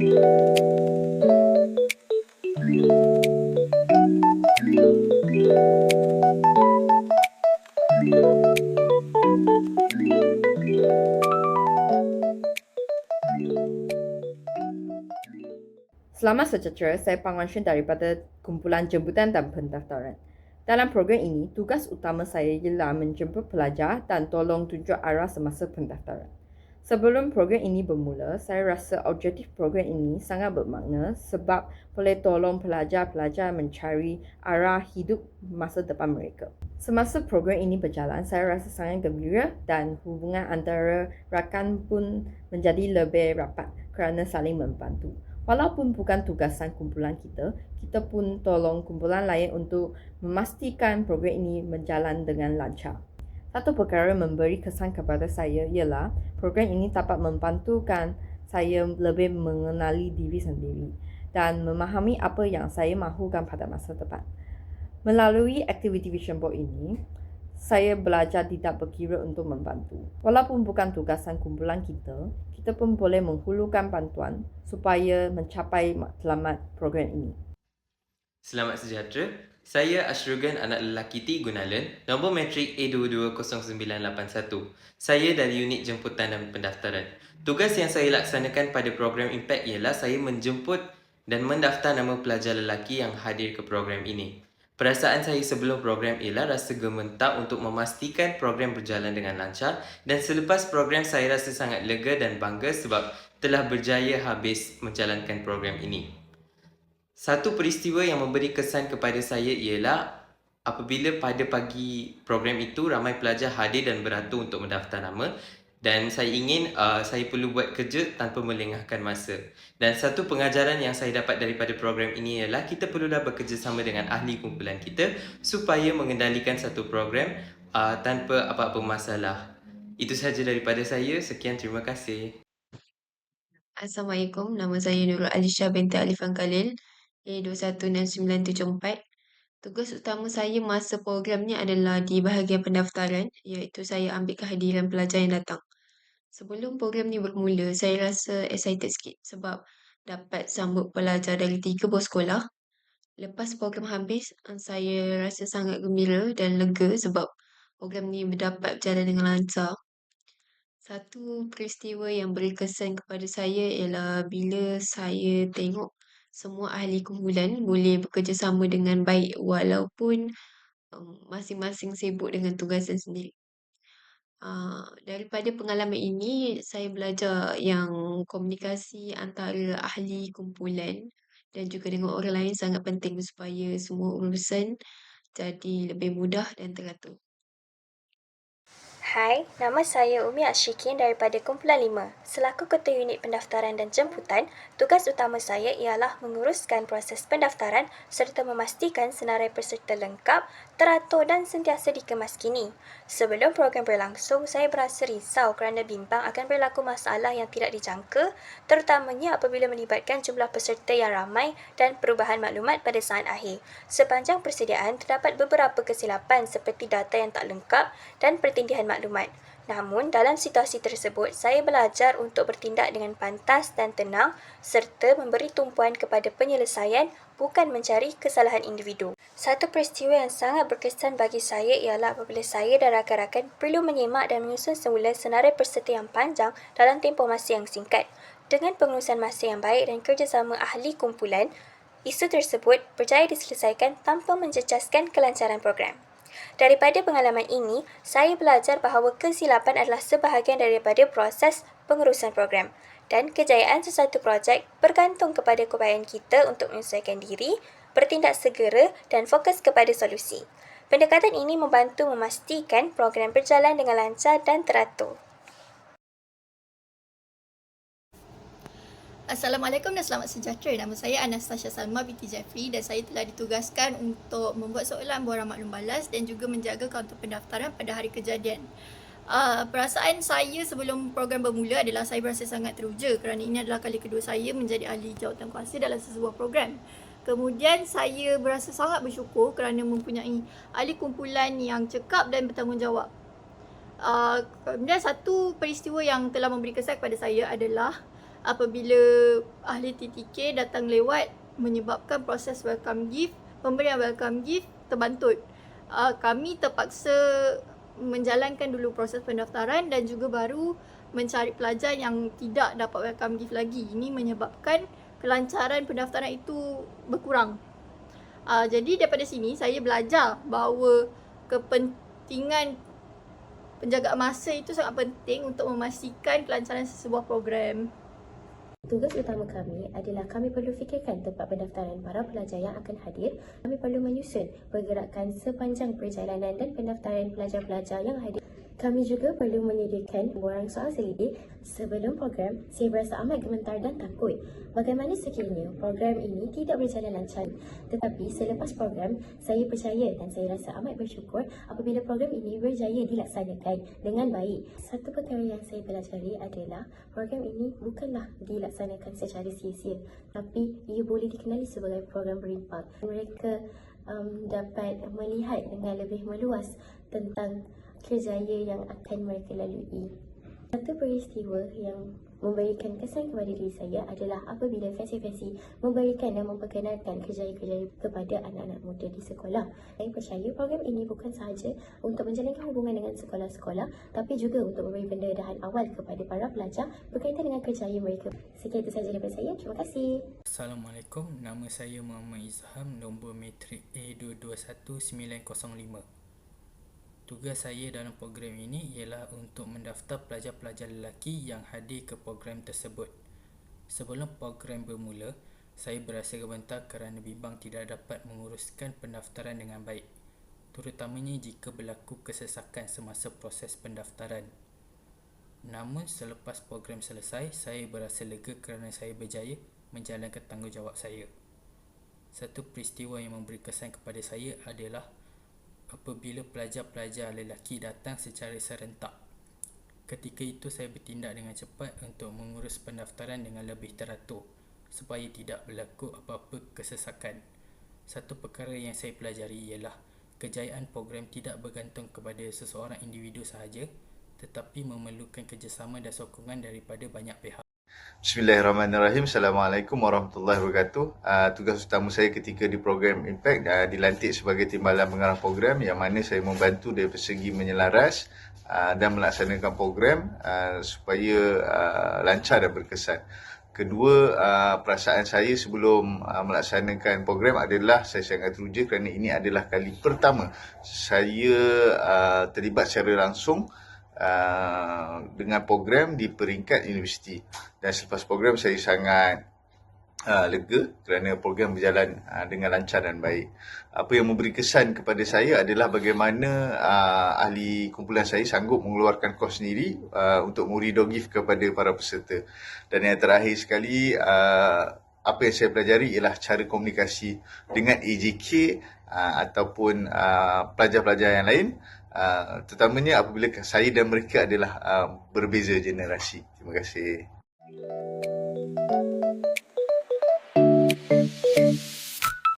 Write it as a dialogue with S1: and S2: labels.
S1: Selamat sejahtera, saya Pang Wan Shun daripada Kumpulan Jemputan dan Pendaftaran. Dalam program ini, tugas utama saya ialah menjemput pelajar dan tolong tunjuk arah semasa pendaftaran. Sebelum program ini bermula, saya rasa objektif program ini sangat bermakna sebab boleh tolong pelajar-pelajar mencari arah hidup masa depan mereka. Semasa program ini berjalan, saya rasa sangat gembira dan hubungan antara rakan pun menjadi lebih rapat kerana saling membantu. Walaupun bukan tugasan kumpulan kita, kita pun tolong kumpulan lain untuk memastikan program ini berjalan dengan lancar. Satu perkara memberi kesan kepada saya ialah program ini dapat membantukan saya lebih mengenali diri sendiri dan memahami apa yang saya mahukan pada masa depan. Melalui aktiviti Vision Board ini, saya belajar tidak berkira untuk membantu. Walaupun bukan tugasan kumpulan kita, kita pun boleh menghulurkan bantuan supaya mencapai matlamat program ini.
S2: Selamat sejahtera. Saya Ashrugan anak lelaki T Gunalan, nombor matrik A220981. Saya dari unit jemputan dan pendaftaran. Tugas yang saya laksanakan pada program Impact ialah saya menjemput dan mendaftar nama pelajar lelaki yang hadir ke program ini. Perasaan saya sebelum program ialah rasa gementar untuk memastikan program berjalan dengan lancar dan selepas program saya rasa sangat lega dan bangga sebab telah berjaya habis menjalankan program ini. Satu peristiwa yang memberi kesan kepada saya ialah apabila pada pagi program itu ramai pelajar hadir dan beratur untuk mendaftar nama dan saya ingin uh, saya perlu buat kerja tanpa melengahkan masa. Dan satu pengajaran yang saya dapat daripada program ini ialah kita perlulah bekerjasama dengan ahli kumpulan kita supaya mengendalikan satu program uh, tanpa apa-apa masalah. Itu sahaja daripada saya. Sekian terima kasih.
S3: Assalamualaikum, nama saya Nurul Alisha binti Alifan Khalil, A216974. Tugas utama saya masa program ni adalah di bahagian pendaftaran, iaitu saya ambil kehadiran pelajar yang datang. Sebelum program ni bermula, saya rasa excited sikit sebab dapat sambut pelajar dari tiga buah sekolah. Lepas program habis, eh, saya rasa sangat gembira dan lega sebab program ni dapat berjalan dengan lancar. Satu peristiwa yang beri kesan kepada saya ialah bila saya tengok semua ahli kumpulan boleh bekerjasama dengan baik walaupun um, masing-masing sibuk dengan tugasan sendiri. Uh, daripada pengalaman ini, saya belajar yang komunikasi antara ahli kumpulan dan juga dengan orang lain sangat penting supaya semua urusan jadi lebih mudah dan teratur.
S4: Hai, nama saya Umi Ashikin daripada Kumpulan 5. Selaku Ketua Unit Pendaftaran dan Jemputan, tugas utama saya ialah menguruskan proses pendaftaran serta memastikan senarai peserta lengkap, teratur dan sentiasa dikemaskini. Sebelum program berlangsung, saya berasa risau kerana bimbang akan berlaku masalah yang tidak dijangka, terutamanya apabila melibatkan jumlah peserta yang ramai dan perubahan maklumat pada saat akhir. Sepanjang persediaan, terdapat beberapa kesilapan seperti data yang tak lengkap dan pertindihan maklumat maklumat. Namun, dalam situasi tersebut, saya belajar untuk bertindak dengan pantas dan tenang serta memberi tumpuan kepada penyelesaian bukan mencari kesalahan individu. Satu peristiwa yang sangat berkesan bagi saya ialah apabila saya dan rakan-rakan perlu menyemak dan menyusun semula senarai peserta yang panjang dalam tempoh masa yang singkat. Dengan pengurusan masa yang baik dan kerjasama ahli kumpulan, isu tersebut berjaya diselesaikan tanpa menjejaskan kelancaran program. Daripada pengalaman ini, saya belajar bahawa kesilapan adalah sebahagian daripada proses pengurusan program dan kejayaan sesuatu projek bergantung kepada keupayaan kita untuk menyesuaikan diri, bertindak segera dan fokus kepada solusi. Pendekatan ini membantu memastikan program berjalan dengan lancar dan teratur.
S5: Assalamualaikum dan selamat sejahtera. Nama saya Anastasia Salma binti Jeffrey dan saya telah ditugaskan untuk membuat soalan borang maklum balas dan juga menjaga kaunter pendaftaran pada hari kejadian. Uh, perasaan saya sebelum program bermula adalah saya berasa sangat teruja kerana ini adalah kali kedua saya menjadi ahli jawatan kuasa dalam sesebuah program. Kemudian saya berasa sangat bersyukur kerana mempunyai ahli kumpulan yang cekap dan bertanggungjawab. Uh, kemudian satu peristiwa yang telah memberi kesan kepada saya adalah apabila ahli TTK datang lewat menyebabkan proses welcome gift, pemberian welcome gift terbantut. Uh, kami terpaksa menjalankan dulu proses pendaftaran dan juga baru mencari pelajar yang tidak dapat welcome gift lagi. Ini menyebabkan kelancaran pendaftaran itu berkurang. Uh, jadi daripada sini saya belajar bahawa kepentingan penjagaan masa itu sangat penting untuk memastikan kelancaran sesebuah program.
S6: Tugas utama kami adalah kami perlu fikirkan tempat pendaftaran para pelajar yang akan hadir. Kami perlu menyusun pergerakan sepanjang perjalanan dan pendaftaran pelajar-pelajar yang hadir. Kami juga perlu menyediakan borang soal selidik sebelum program. Saya berasa amat gemetar dan takut. Bagaimana sekiranya program ini tidak berjalan lancar. Tetapi selepas program, saya percaya dan saya rasa amat bersyukur apabila program ini berjaya dilaksanakan dengan baik. Satu perkara yang saya pelajari adalah program ini bukanlah dilaksanakan secara sia-sia tapi ia boleh dikenali sebagai program berimpak. Mereka um, dapat melihat dengan lebih meluas tentang kerjaya yang akan mereka lalui. Satu peristiwa yang memberikan kesan kepada diri saya adalah apabila fesi-fesi memberikan dan memperkenalkan kerjaya-kerjaya kepada anak-anak muda di sekolah. Saya percaya program ini bukan sahaja untuk menjalinkan hubungan dengan sekolah-sekolah tapi juga untuk memberi pendedahan awal kepada para pelajar berkaitan dengan kerjaya mereka. Sekian itu sahaja daripada saya. Terima kasih.
S7: Assalamualaikum, nama saya Muhammad Izham, nombor matrik A221905. Tugas saya dalam program ini ialah untuk mendaftar pelajar-pelajar lelaki yang hadir ke program tersebut. Sebelum program bermula, saya berasa gemetar kerana bimbang tidak dapat menguruskan pendaftaran dengan baik, terutamanya jika berlaku kesesakan semasa proses pendaftaran. Namun selepas program selesai, saya berasa lega kerana saya berjaya menjalankan tanggungjawab saya. Satu peristiwa yang memberi kesan kepada saya adalah apabila pelajar-pelajar lelaki datang secara serentak. Ketika itu saya bertindak dengan cepat untuk mengurus pendaftaran dengan lebih teratur supaya tidak berlaku apa-apa kesesakan. Satu perkara yang saya pelajari ialah kejayaan program tidak bergantung kepada seseorang individu sahaja tetapi memerlukan kerjasama dan sokongan daripada banyak pihak.
S8: Bismillahirrahmanirrahim. Assalamualaikum warahmatullahi wabarakatuh. Uh, tugas utama saya ketika di program Impact uh, dilantik sebagai timbalan pengarah program yang mana saya membantu dari segi menyelaras uh, dan melaksanakan program uh, supaya uh, lancar dan berkesan. Kedua, uh, perasaan saya sebelum uh, melaksanakan program adalah saya sangat teruja kerana ini adalah kali pertama saya uh, terlibat secara langsung Uh, dengan program di peringkat universiti dan selepas program saya sangat uh, lega kerana program berjalan uh, dengan lancar dan baik. Apa yang memberi kesan kepada saya adalah bagaimana uh, ahli kumpulan saya sanggup mengeluarkan kos sendiri uh, untuk memberi dog gift kepada para peserta. Dan yang terakhir sekali uh, apa yang saya pelajari ialah cara komunikasi dengan AJK uh, ataupun uh, pelajar-pelajar yang lain Uh, terutamanya apabila saya dan mereka adalah uh, berbeza generasi. Terima kasih.